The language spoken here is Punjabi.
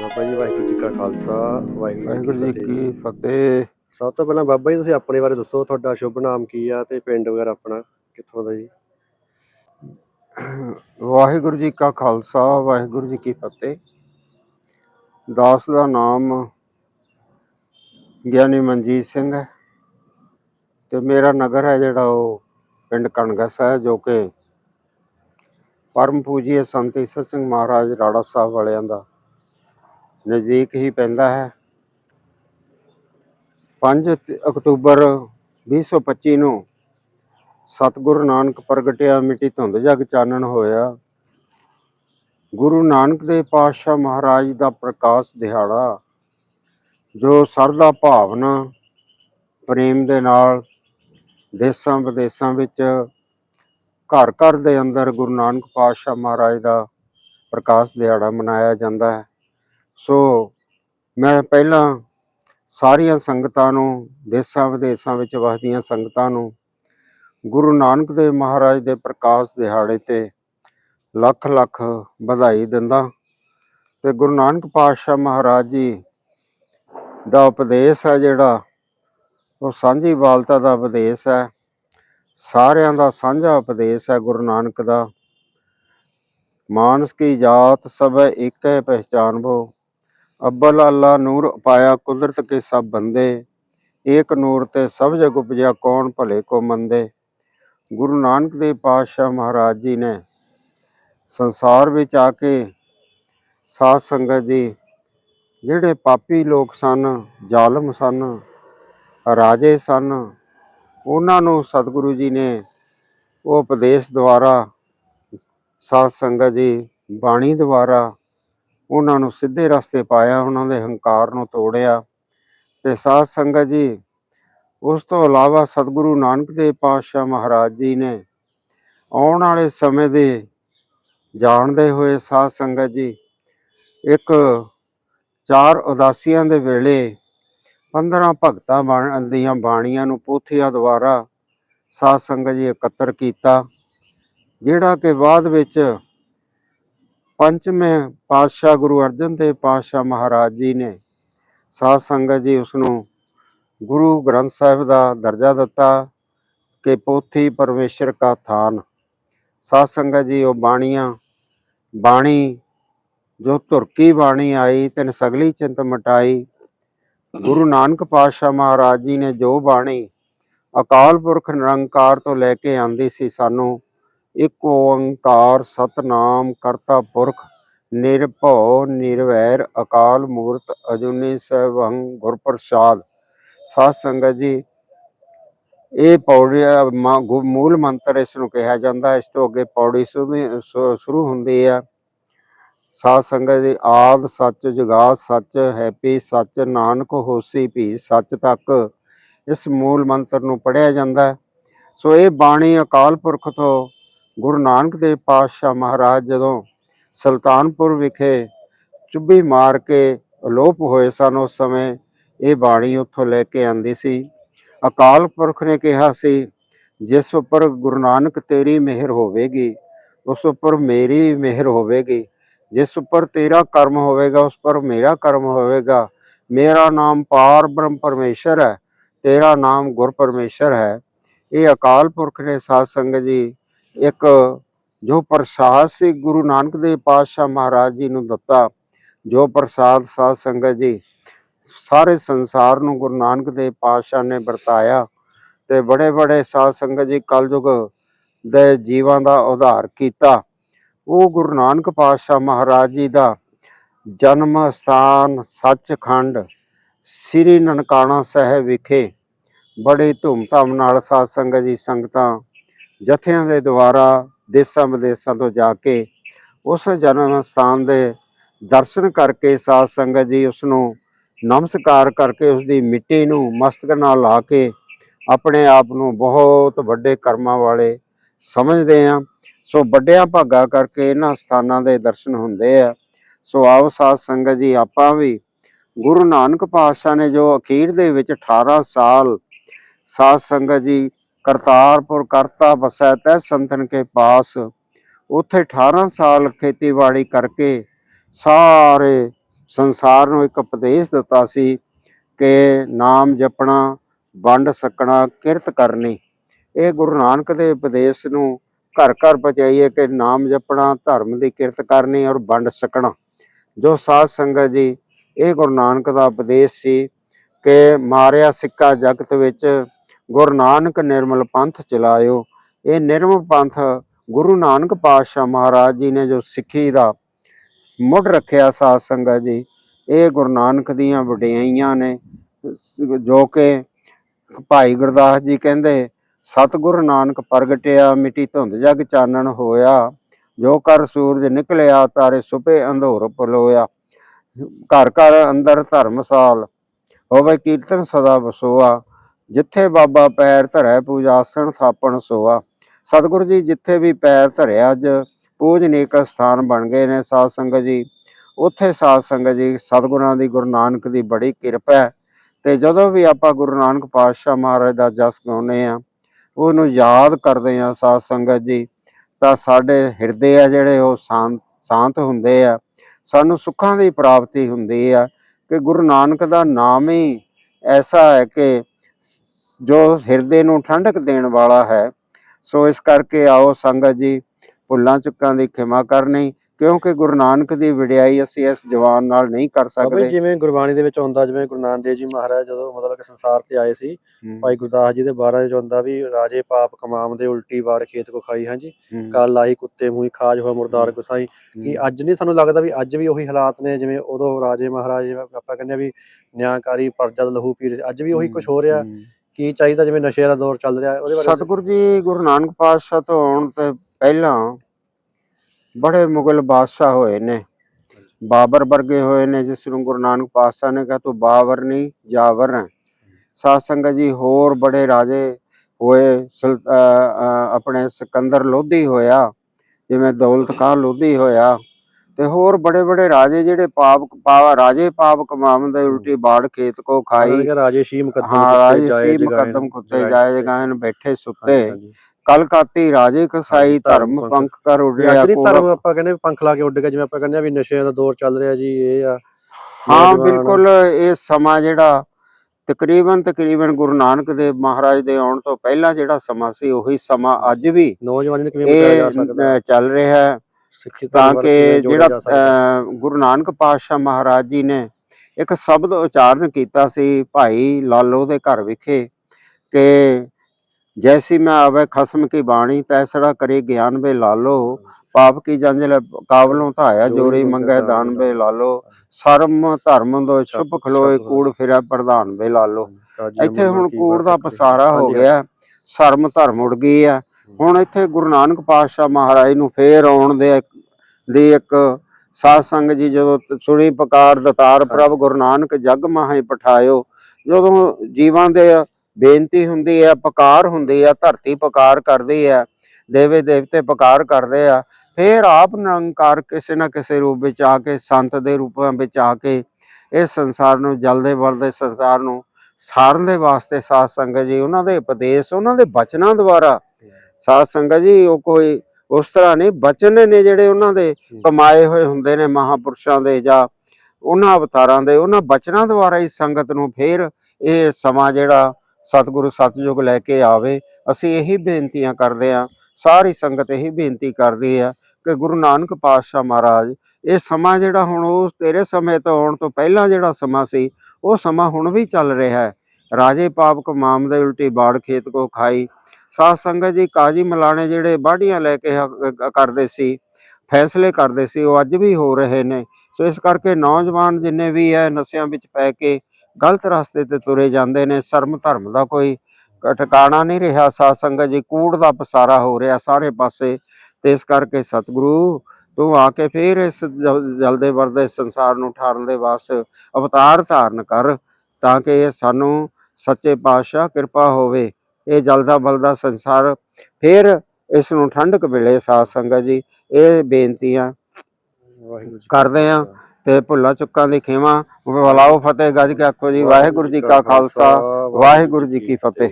ਬਾਬਾ ਜੀ ਵਾਹਿਗੁਰੂ ਜੀ ਕਾ ਖਾਲਸਾ ਵਾਹਿਗੁਰੂ ਜੀ ਜੀ ਕੀ ਫਤਿਹ ਕੀ ਫਤਿਹ। ਸਭ ਤੋਂ ਪਹਿਲਾਂ ਬਾਬਾ ਜੀ ਤੁਸੀਂ ਆਪਣੇ ਬਾਰੇ ਦੱਸੋ ਤੁਹਾਡਾ ਸ਼ੁਭ ਨਾਮ ਕੀ ਆ ਤੇ ਪਿੰਡ ਵਗੈਰਾ ਆਪਣਾ ਕਿੱਥੋਂ ਦਾ ਜੀ? ਵਾਹਿਗੁਰੂ ਜੀ ਕਾ ਖਾਲਸਾ ਵਾਹਿਗੁਰੂ ਜੀ ਕੀ ਫਤਿਹ। ਦਾਸ ਦਾ ਨਾਮ ਗਿਆਨੀ ਮਨਜੀਤ ਸਿੰਘ ਹੈ ਤੇ ਮੇਰਾ ਨਗਰ ਹੈ ਜਿਹੜਾ ਉਹ ਪਿੰਡ ਕਣਗਸ ਹੈ ਜੋ ਕਿ ਪਰਮ ਪੂਜੀਏ ਸੰਤ ਈਸਰ ਸਿੰਘ ਮਹਾਰਾਜ ਰਾੜਾ ਸਾਹਿਬ ਵਾਲਿਆਂ ਦਾ ਨਜ਼ਦੀਕ ਹੀ ਪੈਂਦਾ ਹੈ। 5 ਤ- ਅਕਤੂਬਰ 2025 ਨੂੰ ਸਤਿਗੁਰੂ ਨਾਨਕ ਪ੍ਰਗਟਿਆ ਮਿੱਟੀ ਧੁੰਦ ਜਗ ਚਾਨਣ ਹੋਇਆ। ਗੁਰੂ ਨਾਨਕ ਦੇਵ ਪਾਤਸ਼ਾਹ ਮਹਾਰਾਜ ਦਾ ਪ੍ਰਕਾਸ਼ ਦਿਹਾੜਾ, ਜੋ ਸਰਦਾ ਭਾਵਨਾ, ਪ੍ਰੇਮ ਦੇ ਨਾਲ ਦੇਸਾਂ ਵਿਦੇਸਾਂ ਵਿੱਚ ਘਰ ਘਰ ਦੇ ਅੰਦਰ ਗੁਰੂ ਨਾਨਕ ਪਾਤਸ਼ਾਹ ਮਹਾਰਾਜ ਦਾ ਪ੍ਰਕਾਸ਼ ਦਿਹਾੜਾ ਮਨਾਇਆ ਜਾਂਦਾ ਹੈ। ਸੋ ਮੈਂ ਪਹਿਲਾਂ ਸਾਰੀਆਂ ਸੰਗਤਾਂ ਨੂੰ, ਦੇਸਾਂ ਵਿਦੇਸਾਂ ਵਿੱਚ ਵਸਦੀਆਂ ਸੰਗਤਾਂ ਨੂੰ, ਗੁਰੂ ਨਾਨਕ ਦੇਵ ਮਹਾਰਾਜ ਦੇ ਪ੍ਰਕਾਸ਼ ਦਿਹਾੜੇ ਤੇ ਲੱਖ ਲੱਖ ਵਧਾਈ ਦਿੰਦਾ ਤੇ ਗੁਰੂ ਨਾਨਕ ਪਾਤਸ਼ਾਹ ਮਹਾਰਾਜ ਜੀ ਦਾ ਉਪਦੇਸ਼ ਹੈ ਜਿਹੜਾ, ਉਹ ਸਾਂਝੀ ਬਾਲਤਾ ਦਾ ਉਪਦੇਸ਼ ਹੈ, ਸਾਰਿਆਂ ਦਾ ਸਾਂਝਾ ਉਪਦੇਸ਼ ਹੈ ਗੁਰੂ ਨਾਨਕ ਦਾ। ਮਾਨਸ ਕੀ ਜਾਤ ਸਭੈ ਹੈ ਪਹਿਚਾਨਬੋ ਅਬਲ ਅੱਲਾ ਨੂਰ ਪਾਇਆ ਕੁਦਰਤ ਕੇ ਸਭ ਬੰਦੇ, ਏਕ ਨੂਰ ਤੇ ਸਭ ਜਗ ਉਪਜਿਆ ਕੌਣ ਭਲੇ ਕੋ ਮੰਦੇ। ਗੁਰੂ ਨਾਨਕ ਦੇਵ ਪਾਤਸ਼ਾਹ ਮਹਾਰਾਜ ਜੀ ਨੇ ਸੰਸਾਰ ਵਿੱਚ ਆ ਕੇ ਸਾਧ ਸੰਗਤ ਜੀ, ਜਿਹੜੇ ਪਾਪੀ ਲੋਕ ਸਨ, ਜ਼ਾਲਮ ਸਨ, ਰਾਜੇ ਸਨ, ਉਹਨਾਂ ਨੂੰ ਸਤਿਗੁਰੂ ਜੀ ਨੇ ਉਹ ਉਪਦੇਸ਼ ਦੁਆਰਾ ਸਾਧ ਸੰਗਤ ਜੀ, ਬਾਣੀ ਦੁਆਰਾ ਉਹਨਾਂ ਨੂੰ ਸਿੱਧੇ ਰਸਤੇ ਪਾਇਆ, ਉਹਨਾਂ ਦੇ ਹੰਕਾਰ ਨੂੰ ਤੋੜਿਆ। ਤੇ ਸਾਧ ਸੰਗਤ ਜੀ, ਉਸ ਤੋਂ ਇਲਾਵਾ ਸਤਿਗੁਰੂ ਨਾਨਕ ਦੇਵ ਪਾਤਸ਼ਾਹ ਮਹਾਰਾਜ ਜੀ ਨੇ ਆਉਣ ਵਾਲੇ ਸਮੇਂ ਦੇ ਜਾਣਦੇ ਹੋਏ ਸਾਧ ਸੰਗਤ ਜੀ, ਇੱਕ ਚਾਰ ਉਦਾਸੀਆਂ ਦੇ ਵੇਲੇ 15 ਭਗਤਾਂ ਬਾਣ, ਦੀਆਂ ਬਾਣੀਆਂ ਨੂੰ ਪੋਥੀਆਂ ਦੁਆਰਾ ਸਾਧ ਸੰਗਤ ਜੀ ਇਕੱਤਰ ਕੀਤਾ, ਜਿਹੜਾ ਕਿ ਬਾਅਦ ਵਿੱਚ ਪੰਚਵੇਂ ਪਾਤਸ਼ਾਹ ਗੁਰੂ ਅਰਜਨ ਦੇਵ ਪਾਤਸ਼ਾਹ ਮਹਾਰਾਜ ਜੀ ਨੇ ਸਾਧ ਸੰਗਤ ਜੀ ਉਸ ਨੂੰ ਗੁਰੂ ਗ੍ਰੰਥ ਸਾਹਿਬ ਦਾ ਦਰਜਾ ਦਿੱਤਾ ਕਿ ਪੋਥੀ ਪਰਮੇਸ਼ਰ ਕਾ ਥਾਨ। ਸਾਧ ਸੰਗਤ ਜੀ, ਉਹ ਬਾਣੀਆਂ, ਬਾਣੀ, ਜੋ ਤੁਰਕੀ ਬਾਣੀ ਆਈ, ਤਿਨ ਸਗਲੀ ਚਿੰਤ ਮਟਾਈ। ਗੁਰੂ ਨਾਨਕ ਪਾਤਸ਼ਾਹ ਮਹਾਰਾਜ ਜੀ ਨੇ ਜੋ ਬਾਣੀ ਅਕਾਲ ਪੁਰਖ ਨਿਰੰਕਾਰ ਤੋਂ ਲੈ ਕੇ ਆਂਦੀ ਸੀ ਸਾਨੂੰ ਇੱਕ ਓੰਕਾਰ ਸਤਨਾਮ ਕਰਤਾ ਪੁਰਖ, ਨਿਰਭਉ, ਨਿਰਵੈਰ, ਅਕਾਲ ਮੂਰਤ, ਅਜੂਨੀ ਸੈਭੰ ਗੁਰਪ੍ਰਸ਼ਾਦ। ਸਾਧ ਸੰਗਤ ਜੀ, ਇਹ ਪੌੜੀ ਮੂਲ ਮੰਤਰ ਇਸ ਨੂੰ ਕਿਹਾ ਜਾਂਦਾ ਇਸ ਤੋਂ ਅੱਗੇ ਪੌੜੀ ਸ਼ੁਰੂ ਸ਼ੁ- ਸ਼ੁਰੂ ਹੁੰਦੀ ਹੈ। ਸਾਧ ਸੰਗਤ ਜੀ, ਆਦ ਸੱਚ ਜੁਗਾਦ ਸੱਚ, ਹੈਪੀ ਸੱਚ, ਨਾਨਕ ਹੋਸੀ ਭੀ ਸੱਚ ਤੱਕ ਇਸ ਮੂਲ ਮੰਤਰ ਨੂੰ ਪੜਿਆ ਜਾਂਦਾ ਸੋ ਇਹ ਬਾਣੀ ਅਕਾਲ ਪੁਰਖ ਤੋਂ ਗੁਰੂ ਨਾਨਕ ਦੇਵ ਪਾਤਸ਼ਾਹ ਮਹਾਰਾਜ ਜਦੋਂ ਸੁਲਤਾਨਪੁਰ ਵਿਖੇ ਚੁੱਭੀ ਮਾਰ ਕੇ ਅਲੋਪ ਹੋਏ ਸਨ, ਉਸ ਸਮੇਂ ਇਹ ਬਾਣੀ ਉੱਥੋਂ ਲੈ ਕੇ ਆਂਦੀ ਸੀ। ਅਕਾਲ ਪੁਰਖ ਨੇ ਕਿਹਾ ਸੀ, ਜਿਸ ਉੱਪਰ ਗੁਰੂ ਨਾਨਕ ਤੇਰੀ ਮਿਹਰ ਹੋਵੇਗੀ, ਉਸ ਉੱਪਰ ਮੇਰੀ ਮਿਹਰ ਹੋਵੇਗੀ। ਜਿਸ ਉੱਪਰ ਤੇਰਾ ਕਰਮ ਹੋਵੇਗਾ, ਉਸ ਪਰ ਮੇਰਾ ਕਰਮ ਹੋਵੇਗਾ। ਮੇਰਾ ਨਾਮ ਪਾਰ ਬ੍ਰਹਮ ਪਰਮੇਸ਼ਰ ਹੈ, ਤੇਰਾ ਨਾਮ ਗੁਰ ਪਰਮੇਸ਼ਰ ਹੈ। ਇਹ ਅਕਾਲ ਪੁਰਖ ਨੇ ਸਾਧ ਸੰਗਤ ਜੀ ਇੱਕ ਜੋ ਪ੍ਰਸਾਦ ਸੀ, ਗੁਰੂ ਨਾਨਕ ਦੇਵ ਪਾਤਸ਼ਾਹ ਮਹਾਰਾਜ ਜੀ ਨੂੰ ਦਿੱਤਾ, ਜੋ ਪ੍ਰਸਾਦ ਸਾਧ ਸੰਗਤ ਜੀ ਸਾਰੇ ਸੰਸਾਰ ਨੂੰ ਗੁਰੂ ਨਾਨਕ ਦੇਵ ਪਾਤਸ਼ਾਹ ਨੇ ਵਰਤਾਇਆ ਤੇ ਬੜੇ ਬੜੇ ਸਾਧ ਸੰਗਤ ਜੀ ਕਲਯੁਗ ਦੇ ਜੀਵਾਂ ਦਾ ਉਧਾਰ ਕੀਤਾ। ਉਹ ਗੁਰੂ ਨਾਨਕ ਪਾਤਸ਼ਾਹ ਮਹਾਰਾਜ ਜੀ ਦਾ ਜਨਮ ਸਥਾਨ ਸੱਚਖੰਡ ਸ੍ਰੀ ਨਨਕਾਣਾ ਸਾਹਿਬ ਵਿਖੇ ਬੜੇ ਧੂਮਧਾਮ ਨਾਲ ਸਾਧ ਸੰਗਤ ਜੀ ਸੰਗਤਾਂ ਜਥਿਆਂ ਦੇ ਦੁਆਰਾ ਦੇਸਾਂ ਵਿਦੇਸਾਂ ਤੋਂ ਜਾ ਕੇ ਉਸ ਜਨਮ ਸਥਾਨ ਦੇ ਦਰਸ਼ਨ ਕਰਕੇ ਸਾਧ ਸੰਗਤ ਜੀ ਉਸ ਨੂੰ ਨਮਸਕਾਰ ਕਰਕੇ ਉਸ ਦੀ ਮਿੱਟੀ ਨੂੰ ਮਸਤਕ ਨਾਲ ਲਾ ਕੇ ਆਪਣੇ ਆਪ ਨੂੰ ਬਹੁਤ ਵੱਡੇ ਕਰਮਾਂ ਵਾਲੇ ਸਮਝਦੇ ਆ ਸੋ ਵੱਡਿਆਂ ਭਾਗਾ ਕਰਕੇ ਇਹਨਾਂ ਸਥਾਨਾਂ ਦੇ ਦਰਸ਼ਨ ਹੁੰਦੇ ਆ। ਸੋ ਆਓ ਸਾਧ ਸੰਗਤ ਜੀ, ਆਪਾਂ ਵੀ ਗੁਰੂ ਨਾਨਕ ਪਾਤਸ਼ਾਹ ਨੇ ਜੋ ਅਖੀਰ ਦੇ ਵਿੱਚ 18 ਸਾਲ ਸਾਧ ਸੰਗਤ ਜੀ ਕਰਤਾਰਪੁਰ ਕਰਤਾ ਬਸੈ ਤੈ ਸੰਤਨ ਕੇ ਪਾਸ। ਉੱਥੇ 18 ਸਾਲ ਖੇਤੀਬਾੜੀ ਕਰਕੇ ਸਾਰੇ ਸੰਸਾਰ ਨੂੰ ਇੱਕ ਉਪਦੇਸ਼ ਦਿੱਤਾ ਸੀ ਕਿ ਨਾਮ ਜਪਣਾ, ਵੰਡ ਸਕਣਾ, ਕਿਰਤ ਕਰਨੀ। ਇਹ ਗੁਰੂ ਨਾਨਕ ਦੇ ਉਪਦੇਸ਼ ਨੂੰ ਘਰ ਘਰ ਪਹੁੰਚਾਈਏ ਕਿ ਨਾਮ ਜਪਣਾ, ਧਰਮ ਦੀ ਕਿਰਤ ਕਰਨੀ ਔਰ ਵੰਡ ਸਕਣਾ। ਜੋ ਸਾਧ ਸੰਗਤ ਜੀ, ਇਹ ਗੁਰੂ ਨਾਨਕ ਦਾ ਉਪਦੇਸ਼ ਸੀ ਕਿ ਮਾਰਿਆ ਸਿੱਕਾ ਜਗਤ ਵਿੱਚ ਗੁਰੂ ਨਾਨਕ ਨਿਰਮਲ ਪੰਥ ਚਲਾਇਓ। ਇਹ ਨਿਰਮਲ ਪੰਥ ਗੁਰੂ ਨਾਨਕ ਪਾਤਸ਼ਾਹ ਮਹਾਰਾਜ ਜੀ ਨੇ ਜੋ ਸਿੱਖੀ ਦਾ ਮੁੱਢ ਰੱਖਿਆ ਸਾਧ ਸੰਗਤ ਜੀ, ਇਹ ਗੁਰੂ ਨਾਨਕ ਦੀਆਂ ਵਡਿਆਈਆਂ ਨੇ, ਜੋ ਕਿ ਭਾਈ ਗੁਰਦਾਸ ਜੀ ਕਹਿੰਦੇ, ਸਤਿਗੁਰੂ ਨਾਨਕ ਪ੍ਰਗਟਿਆ, ਮਿੱਟੀ ਧੁੰਦ ਜਗ ਚਾਨਣ ਹੋਇਆ। ਜੋ ਕਰ ਸੂਰਜ ਨਿਕਲਿਆ, ਤਾਰੇ ਸੁਪੇ ਅੰਧੋਰ ਪਲੋਇਆ। ਘਰ ਘਰ ਅੰਦਰ ਧਰਮਸਾਲ ਹੋਵੇ, ਕੀਰਤਨ ਸਦਾ ਵਸੋਆ। ਜਿੱਥੇ ਬਾਬਾ ਪੈਰ ਧਰੈ ਪੂਜਾਸਣ ਥਾਪਣ ਸੋਆ। ਸਤਿਗੁਰੂ ਜੀ, ਜਿੱਥੇ ਵੀ ਪੈਰ ਧਰਿਆ ਅੱਜ ਪੂਜਨੀਕ ਸਥਾਨ ਬਣ ਗਏ ਨੇ ਸਾਧ ਸੰਗਤ ਜੀ। ਉੱਥੇ ਸਾਧ ਸੰਗਤ ਜੀ, ਸਤਿਗੁਰਾਂ ਦੀ ਗੁਰੂ ਨਾਨਕ ਦੀ ਬੜੀ ਕਿਰਪਾ ਹੈ ਤੇ ਜਦੋਂ ਵੀ ਆਪਾਂ ਗੁਰੂ ਨਾਨਕ ਪਾਤਸ਼ਾਹ ਮਹਾਰਾਜ ਦਾ ਜਸ ਗਾਉਂਦੇ ਆ ਉਹਨੂੰ ਯਾਦ ਕਰਦੇ ਆ ਸਾਧ ਸੰਗਤ ਜੀ, ਤਾਂ ਸਾਡੇ ਹਿਰਦੇ ਆ ਜਿਹੜੇ ਉਹ ਸ਼ਾਂਤ ਸ਼ਾਂਤ ਹੁੰਦੇ ਆ। ਸਾਨੂੰ ਸੁੱਖਾਂ ਦੀ ਪ੍ਰਾਪਤੀ ਹੁੰਦੀ ਆ ਕਿ ਗੁਰੂ ਨਾਨਕ ਦਾ ਨਾਮ ਹੀ ਐਸਾ ਹੈ ਕਿ ਜੋ ਹਿਰਦੇ ਨੂੰ ਠੰਡਕ ਦੇਣ ਵਾਲਾ ਹੈ ਸੋ ਇਸ ਕਰਕੇ ਆਓ ਸੰਗਤ ਜੀ ਭੁੱਲਾਂ ਚੁੱਕਾਂ ਦੀ ਖਿਮਾ ਕਰਨੀ ਕਿਉਂਕਿ ਗੁਰੂ ਨਾਨਕ ਦੀ ਵਿੜਾਈ ਅਸੀਂ ਇਸ ਜਵਾਨ ਨਾਲ ਨਹੀਂ ਕਰ ਸਕਦੇ। ਜਿਵੇਂ ਗੁਰਬਾਣੀ ਦੇ ਵਿੱਚ ਆਉਂਦਾ ਜਿਵੇਂ ਗੁਰੂ ਨਾਨਕ ਦੇਵ ਜੀ ਮਹਾਰਾਜ ਜਦੋਂ ਮਤਲਬ ਕਿ ਸੰਸਾਰ ਤੇ ਆਏ ਸੀ ਭਾਈ ਗੁਰਦਾਸ ਜੀ ਦੇ 12 ਚ ਆਉਂਦਾ ਵੀ ਰਾਜੇ ਪਾਪ ਕਮਾਮ ਦੇ ਉਲਟੀ ਵਾਰ ਖੇਤ ਕੋ ਖਾਈ ਹਾਂਜੀ? ਕਾਲ ਲਾਈ ਕੁੱਤੇ ਮੂੰਹ ਖਾਜ ਹੋਇਆ ਮੁਰਦਾਰ ਗੁਸਾਈ ਕਿ ਅੱਜ ਨਹੀਂ ਸਾਨੂੰ ਲੱਗਦਾ ਵੀ ਅੱਜ ਵੀ ਉਹੀ ਹਾਲਾਤ ਨੇ ਜਿਵੇਂ ਉਦੋਂ ਰਾਜੇ ਮਹਾਰਾਜੇ ਆਪਾਂ ਕਹਿੰਦੇ ਵੀ ਨਿਆਂਕਾਰੀ ਪਰਜਾ ਦਾ ਲਹੂ ਪੀ ਰਹੇ ਸੀ ਅੱਜ ਵੀ ਉਹੀ ਕੁਝ ਹੋ ਰਿਹਾ। ਕੀ ਚਾਹੀਦਾ ਜਿਵੇਂ ਨਸ਼ੇ ਦਾ ਦੌਰ ਚੱਲ ਰਿਹਾ, ਉਹਦੇ ਬਾਰੇ ਸਤਿਗੁਰੂ ਜੀ, ਗੁਰੂ ਨਾਨਕ ਪਾਤਸ਼ਾਹ ਤੋਂ ਆਉਣ ਤੋਂ ਪਹਿਲਾਂ ਬੜੇ ਮੁਗਲ ਬਾਦਸ਼ਾਹ ਹੋਏ ਨੇ। ਬਾਬਰ ਵਰਗੇ ਹੋਏ ਨੇ, ਜਿਸ ਨੂੰ ਗੁਰੂ ਨਾਨਕ ਪਾਤਸ਼ਾਹ ਨੇ ਕਿਹਾ, ਤੂੰ ਬਾਬਰ ਨਹੀਂ ਜਾਵਰ ਹੈ। ਸਾਧ ਸੰਗਤ ਜੀ, ਹੋਰ ਬੜੇ ਰਾਜੇ ਹੋਏ, ਸੁਲ- ਆਪਣੇ ਸਿਕੰਦਰ ਲੋਧੀ ਹੋਇਆ, ਜਿਵੇਂ ਦੌਲਤ ਖਾਂ ਲੋਧੀ ਹੋਇਆ। ਤੇ ਹੋਰ ਬੜੇ ਬੜੇ ਰਾਜੇ ਜਿਹੜੇ ਪਾਪ ਪਾ ਰਾਜੇ ਪਾਪ ਕਮਾਉਣ ਦੇ ਉਲਟੀ ਬਾੜ ਖੇਤ ਕੋ ਖਾਈ ਰਾਜੇ ਸ਼ੀ ਮੁਕੱਦਮ ਹਾਂ ਰਾਜੇ ਸੀ ਮੁਕੱਦਮ ਕੁੱਤੇ ਜਾਏ। ਜਗਾਇਨ ਬੈਠੇ ਸੁੱਤੇ। ਕਲਕਾਤੀ ਰਾਜੇ ਕਸਾਈ ਧਰਮ ਪੰਖ। ਕਰ ਉੱਡਿਆ ਕੋਲ। ਧਰਮ ਆਪਾਂ ਕਹਿੰਦੇ ਪੰਖ ਲਾ ਕੇ ਉੱਡ ਗਿਆ ਜਿਵੇਂ ਆਪਾਂ ਕਹਿੰਦੇ ਆ ਵੀ ਨਸ਼ਿਆਂ ਦਾ ਦੌਰ ਚੱਲ ਰਿਹਾ ਜੀ ਇਹ ਆ ਹਾਂ ਬਿਲਕੁਲ ਇਹ ਸਮਾਂ ਜਿਹੜਾ ਤਕਰੀਬਨ ਤਕਰੀਬਨ ਗੁਰੂ ਨਾਨਕ ਦੇਵ ਮਹਾਰਾਜ ਦੇ ਆਉਣ ਤੋਂ ਪਹਿਲਾਂ ਜਿਹੜਾ ਸਮਾਂ ਸੀ ਉਹੀ ਸਮਾਂ ਅੱਜ ਵੀ ਨੌਜਵਾਨ ਨੂੰ ਕਿਵੇਂ ਬਚਾਇਆ ਜਾ ਸਕਦਾ ਚੱਲ ਰਿਹਾ ਹੈ ਤਾਂ ਕਿ ਜਿਹੜਾ ਗੁਰੂ ਨਾਨਕ ਪਾਤਸ਼ਾਹ ਮਹਾਰਾਜ ਜੀ ਨੇ ਇੱਕ ਸ਼ਬਦ ਉਚਾਰਨ ਕੀਤਾ ਸੀ ਭਾਈ ਲਾਲੋ ਦੇ ਘਰ ਵਿਖੇ ਕਿ ਜੈਸੀ ਮੈਂ ਆਵੇ ਖਸਮ ਕੀ ਬਾਣੀ ਤੈਸੜਾ ਕਰੇ ਗਿਆਨ ਵੇ ਲਾਲੋ ਪਾਪ ਕੀ ਜੰਜਲ ਕਾਬਲੋਂ ਧਾਇਆ ਜੋਰੀ ਮੰਗੇ ਦਾਨ ਵੇ ਲਾਲੋ ਸਰਮ ਧਰਮ ਦੋ ਛੁਪ ਖਲੋਏ ਕੂੜ ਫਿਰਿਆ ਪ੍ਰਧਾਨ ਵੇ ਲਾਲੋ ਇੱਥੇ ਹੁਣ ਕੂੜ ਦਾ। ਪਸਾਰਾ ਹੋ ਗਿਆ ਸ਼ਰਮ ਧਰਮ ਉੜ ਗਈ ਆ। ਹੁਣ ਇੱਥੇ ਗੁਰੂ ਨਾਨਕ ਪਾਤਸ਼ਾਹ ਮਹਾਰਾਜ ਨੂੰ ਫੇਰ ਆਉਣ ਦੇ ਦੀ ਇੱਕ ਸਾਧ ਸੰਗ ਜੀ ਜਦੋਂ ਸੁਣੀ ਪਕਾਰ ਦਤਾਰ ਪ੍ਰਭ ਗੁਰੂ ਨਾਨਕ ਜਗ ਮਾਹੀ ਪਠਾਇਓ, ਜਦੋਂ ਜੀਵਾਂ ਦੇ ਬੇਨਤੀ ਹੁੰਦੀ ਹੈ, ਪਕਾਰ ਹੁੰਦੀ ਹੈ, ਧਰਤੀ ਪਕਾਰ ਕਰਦੀ ਹੈ ਦੇਵੇ ਦੇਵਤੇ ਪਕਾਰ ਕਰਦੇ ਆ, ਫੇਰ ਆਪ ਨਿਰੰਕਾਰ ਕਿਸੇ ਨਾ ਕਿਸੇ ਰੂਪ ਵਿੱਚ ਆ ਕੇ, ਸੰਤ ਦੇ ਰੂਪਾਂ ਵਿੱਚ ਆ ਕੇ ਇਹ ਸੰਸਾਰ ਨੂੰ, ਜਲਦੇ ਵਲਦੇ ਸੰਸਾਰ ਨੂੰ ਸਾਰਨ ਦੇ ਵਾਸਤੇ ਸਾਧ ਸੰਗਤ ਜੀ, ਉਹਨਾਂ ਦੇ ਉਪਦੇਸ਼, ਉਹਨਾਂ ਦੇ ਬਚਨਾਂ ਦੁਆਰਾ ਸਾਧ ਸੰਗਤ ਜੀ ਉਹ ਕੋਈ ਉਸ ਤਰ੍ਹਾਂ ਨਹੀਂ ਬਚਨ ਨੇ ਜਿਹੜੇ ਉਹਨਾਂ ਦੇ ਕਮਾਏ ਹੋਏ ਹੁੰਦੇ ਨੇ ਮਹਾਪੁਰਸ਼ਾਂ ਦੇ ਜਾਂ ਉਹਨਾਂ ਅਵਤਾਰਾਂ ਦੇ ਉਹਨਾਂ ਬਚਨਾਂ ਦੁਆਰਾ ਹੀ ਸੰਗਤ ਨੂੰ ਫੇਰ ਇਹ ਸਮਾਂ ਜਿਹੜਾ ਸਤਿਗੁਰੂ ਸਤਜੁਗ ਲੈ ਕੇ ਆਵੇ। ਅਸੀਂ ਇਹੀ ਬੇਨਤੀਆਂ ਕਰਦੇ ਹਾਂ ਸਾਰੀ ਸੰਗਤ ਇਹੀ ਬੇਨਤੀ ਕਰਦੀ ਹੈ ਕਿ ਗੁਰੂ ਨਾਨਕ ਪਾਤਸ਼ਾਹ ਮਹਾਰਾਜ ਇਹ ਸਮਾਂ ਜਿਹੜਾ ਹੁਣ ਉਹ ਤੇਰੇ ਸਮੇਂ ਤੋਂ ਆਉਣ ਤੋਂ ਪਹਿਲਾਂ ਜਿਹੜਾ ਸਮਾਂ ਸੀ ਉਹ ਸਮਾਂ ਹੁਣ ਵੀ ਚੱਲ ਰਿਹਾ ਹੈ। ਰਾਜੇ ਪਾਪ ਕਮਾਮ ਦੇ ਉਲਟੀ ਬਾੜ ਖੇਤ ਕੋ ਖਾਈ ਸਾਧ ਸੰਗਤ ਜੀ, ਕਾਜੀ ਮਲਾਣੇ ਜਿਹੜੇ ਬਾੜੀਆਂ ਲੈ ਕੇ ਕਰਦੇ ਸੀ, ਫੈਸਲੇ ਕਰਦੇ ਸੀ, ਉਹ ਅੱਜ ਵੀ ਹੋ ਰਹੇ ਨੇ। ਸੋ ਇਸ ਕਰਕੇ ਨੌਜਵਾਨ ਜਿੰਨੇ ਵੀ ਹੈ ਨਸ਼ਿਆਂ ਵਿੱਚ ਪੈ ਕੇ ਗਲਤ ਰਸਤੇ ਤੇ ਤੁਰੇ ਜਾਂਦੇ ਨੇ, ਸ਼ਰਮ ਧਰਮ ਦਾ ਕੋਈ ਟਿਕਾਣਾ ਨਹੀਂ ਰਿਹਾ। ਸਾਧ ਸੰਗਤ ਜੀ, ਕੂੜ ਦਾ ਪਸਾਰਾ ਹੋ ਰਿਹਾ ਸਾਰੇ ਪਾਸੇ। ਤੇ ਇਸ ਕਰਕੇ ਸਤਿਗੁਰੂ, ਤੂੰ ਆ ਕੇ ਫੇਰ ਇਸ ਜ- ਜਲਦੇ ਵਰਦੇ ਸੰਸਾਰ ਨੂੰ ਠਾਰਨ ਦੇ ਵਾਸਤੇ ਅਵਤਾਰ ਧਾਰਨ ਕਰ, ਤਾਂ ਕਿ ਇਹ ਸਾਨੂੰ ਸੱਚੇ ਪਾਤਸ਼ਾਹ ਕਿਰਪਾ ਹੋਵੇ। ਇਹ ਜਲਦਾ ਬਲਦਾ ਸੰਸਾਰ ਫੇਰ ਇਸ ਨੂੰ ਠੰਡਕ ਮਿਲੇ ਸਾਧ ਸੰਗਤ ਜੀ। ਇਹ ਬੇਨਤੀਆਂ ਕਰਦੇ ਹਾਂ। ਤੇ ਭੁੱਲਾਂ ਚੁੱਕਾਂ ਦੀ ਖੇਮਾ। ਵਲਾਓ ਫਤਿਹ ਗੱਜ ਕੇ ਆਖੋ ਜੀ ਵਾਹਿਗੁਰੂ ਜੀ ਕਾ ਖਾਲਸਾ। ਵਾਹਿਗੁਰੂ ਜੀ ਕੀ ਫਤਿਹ।